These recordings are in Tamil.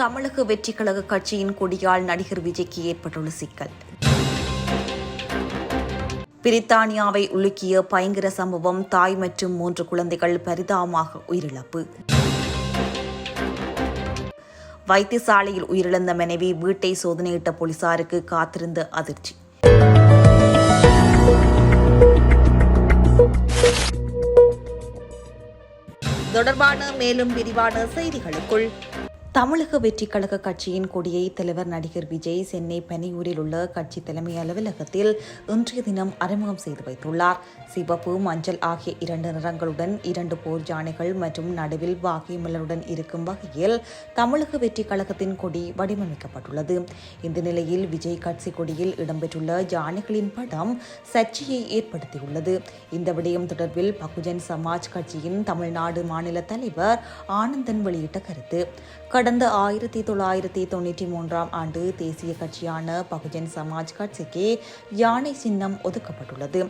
தமிழக வெற்றி கழக கட்சியின் கொடியால் நடிகர் விஜய்க்கு ஏற்பட்டுள்ள சிக்கல். பிரித்தானியாவை உலுக்கிய பயங்கர சம்பவம் தாய் மற்றும் மூன்று குழந்தைகள் பரிதாபமாக உயிரிழப்பு. வைத்தியசாலையில் உயிரிழந்த மனைவி வீட்டை சோதனையிட்ட போலீசாருக்கு காத்திருந்த அதிர்ச்சி. தொடர்பான மேலும் விரிவான செய்திகளுக்குள் தமிழக வெற்றி கழக கட்சியின் கொடியை தலைவர் நடிகர் விஜய் சென்னை பனியூரில் உள்ள கட்சி தலைமை அலுவலகத்தில் இன்றைய தினம் அறிமுகம் செய்து வைத்துள்ளார். சிவப்பு மஞ்சள் ஆகிய இரண்டு நிறங்களுடன் இரண்டு போர் யானைகள் மற்றும் நடுவில் வாகை மலருடன் இருக்கும் வகையில் தமிழக வெற்றி கழகத்தின் கொடி வடிவமைக்கப்பட்டுள்ளது. இந்த நிலையில் விஜய் கட்சி கொடியில் இடம்பெற்றுள்ள யானைகளின் படம் சர்ச்சையை ஏற்படுத்தியுள்ளது. இந்த விடயம் தொடர்பில் பகுஜன் சமாஜ் கட்சியின் தமிழ்நாடு மாநில தலைவர் ஆனந்தன் வெளியிட்ட கருத்து. கடந்த ஆயிரத்தி தொள்ளாயிரத்தி தொண்ணூற்றி மூன்றாம் ஆண்டு தேசிய கட்சியான பகுஜன் சமாஜ் கட்சிக்கு யானை சின்னம் ஒதுக்கப்பட்டுள்ளது.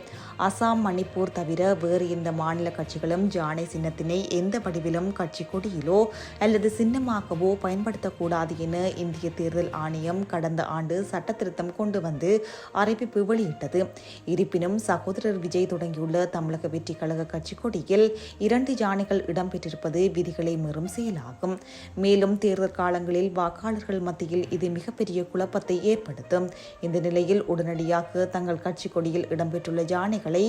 அசாம் மணிப்பூர் தவிர வேறு எந்த மாநில கட்சிகளும் யானை சின்னத்தினை எந்த வடிவிலும் கட்சி கொடியிலோ அல்லது சின்னமாகவோ பயன்படுத்தக்கூடாது என இந்திய தேர்தல் ஆணையம் கடந்த ஆண்டு சட்டத்திருத்தம் கொண்டு வந்து அறிவிப்பு வெளியிட்டது. இருப்பினும் சகோதரர் விஜய் தொடங்கியுள்ள தமிழக வெற்றி கழக கட்சி கொடியில் இரண்டு யானைகள் இடம்பெற்றிருப்பது விதிகளை மீறும் செயலாகும். மேலும் தேர்தல் காலங்களில் வாக்காளர்கள் மத்தியில் இது மிகப்பெரிய குழப்பத்தை ஏற்படுத்தும். இந்த நிலையில் உடனடியாக தங்கள் கட்சி கொடியில் இடம்பெற்றுள்ள யானைகளை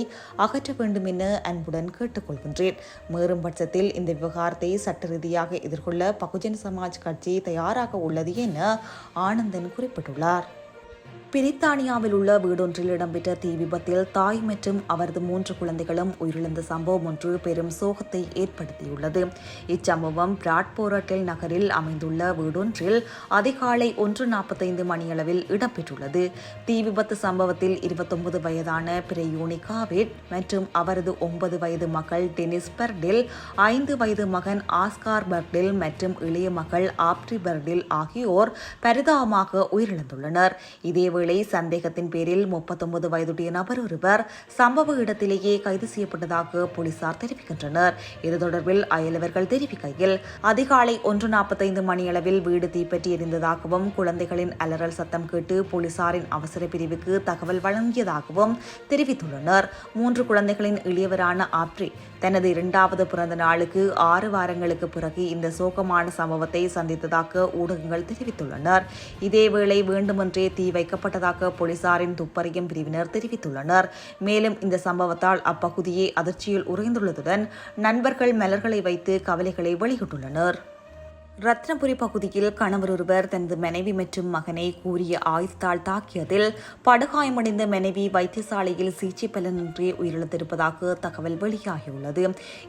அகற்ற வேண்டும் என அன்புடன் கேட்டுக்கொள்கின்றேன். மேறும் பட்சத்தில் இந்த விவகாரத்தை சட்ட ரீதியாக எதிர்கொள்ள பகுஜன் சமாஜ் கட்சி தயாராக உள்ளது என ஆனந்தன் குறிப்பிட்டுள்ளார். பிரித்தானியாவில் உள்ள வீடொன்றில் இடம்பெற்ற தீ விபத்தில் தாய் மற்றும் அவரது மூன்று குழந்தைகளும் உயிரிழந்த சம்பவம் ஒன்று பெரும் சோகத்தை ஏற்படுத்தியுள்ளது. இச்சம்பவம் பிராட்போரட்டில் நகரில் அமைந்துள்ள வீடொன்றில் அதிகாலை ஒன்று நாற்பத்தைந்து மணியளவில் இடம்பெற்றுள்ளது. தீ விபத்து சம்பவத்தில் இருபத்தொன்பது வயதான பிரயூனிகாவிட் மற்றும் அவரது ஒன்பது வயது மகள் டெனிஸ் பெர்டில் ஐந்து வயது மகன் ஆஸ்கார் பெர்டில் மற்றும் இளைய மகள் ஆப்ரி பெர்டில் ஆகியோர் பரிதாபமாக உயிரிழந்துள்ளனர். இதேவேளை சந்தேகத்தின் பேரில் முப்பத்தொன்பது வயதுடைய நபர் ஒருவர் சம்பவ இடத்திலேயே கைது செய்யப்பட்டதாக போலீசார் தெரிவிக்கின்றனர். இது தொடர்பில் அயலவர்கள் தெரிவிக்கையில் அதிகாலை ஒன்று நாற்பத்தைந்து மணியளவில் வீடு தீப்பற்றி எரிந்ததாகவும் குழந்தைகளின் அலறல் சத்தம் கேட்டு போலீசாரின் அவசர பிரிவுக்கு தகவல் வழங்கியதாகவும் தெரிவித்துள்ளனர். மூன்று குழந்தைகளின் இளையவரான ஆப்ரி தனது இரண்டாவது பிறந்த நாளுக்கு ஆறு வாரங்களுக்கு பிறகு இந்த சோகமான சம்பவத்தை சந்தித்ததாக ஊடகங்கள் தெரிவித்துள்ளனர். இதேவேளை வேண்டுமென்றே தீ வைக்கப்பட்டதாக போலீசாரின் துப்பறியும் பிரிவினர் தெரிவித்துள்ளனர். மேலும் இந்த சம்பவத்தால் அப்பகுதியே அதிர்ச்சியில் உறைந்துள்ளதுடன் நண்பர்கள் மலர்களை வைத்து கவலைகளை வெளியிட்டுள்ளனர். ரத்னபுரி பகுதியில் கணவர் ஒருவர் தனது மனைவி மற்றும் மகனை கூறிய ஆயுதத்தால் தாக்கியதில் படுகாயமடைந்த மனைவி வைத்தியசாலையில் சிகிச்சை பலனின்றி உயிரிழந்திருப்பதாக தகவல் வெளியாகியுள்ளது.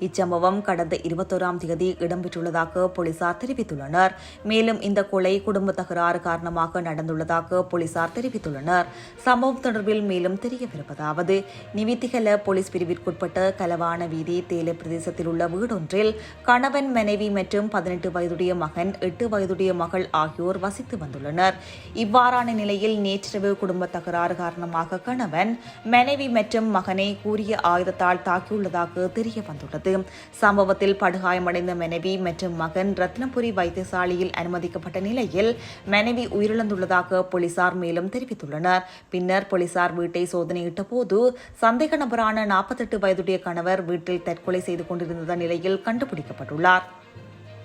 இச்சம்பவம் கடந்த இருபத்தோராம் தேதி இடம்பெற்றுள்ளதாக போலீசார் தெரிவித்துள்ளனர். மேலும் இந்த கொலை குடும்ப தகராறு காரணமாக நடந்துள்ளதாக போலீசார் தெரிவித்துள்ளனர். சம்பவம் தொடர்பில் மேலும் தெரியவிருப்பதாவது நிவித்திகல போலீஸ் பிரிவிற்குட்பட்ட கலவான வீதி தேலை பிரதேசத்தில் உள்ள வீடொன்றில் கணவன் மனைவி மற்றும் பதினெட்டு வயதுடைய மகன் எட்டு வயதுடைய மகள் ஆகியோர் வசித்து வந்துள்ளனர். இவ்வாறான நிலையில் நேற்றிரவு குடும்ப தகராறு காரணமாக கணவன் மனைவி மற்றும் மகனை கூறிய ஆயுதத்தால் தாக்கியுள்ளதாக தெரிய வந்துள்ளது. சம்பவத்தில் படுகாயமடைந்த மனைவி மற்றும் மகன் ரத்னபுரி வைத்தியசாலையில் அனுமதிக்கப்பட்ட நிலையில் மனைவி உயிரிழந்துள்ளதாக போலீசார் மேலும் தெரிவித்துள்ளனர். பின்னர் போலீசார் வீட்டை சோதனையிட்ட போது சந்தேக நபரான நாற்பத்தெட்டு வயதுடைய கணவர் வீட்டில் தற்கொலை செய்து கொண்டிருந்த நிலையில் கண்டுபிடிக்கப்பட்டுள்ளார்.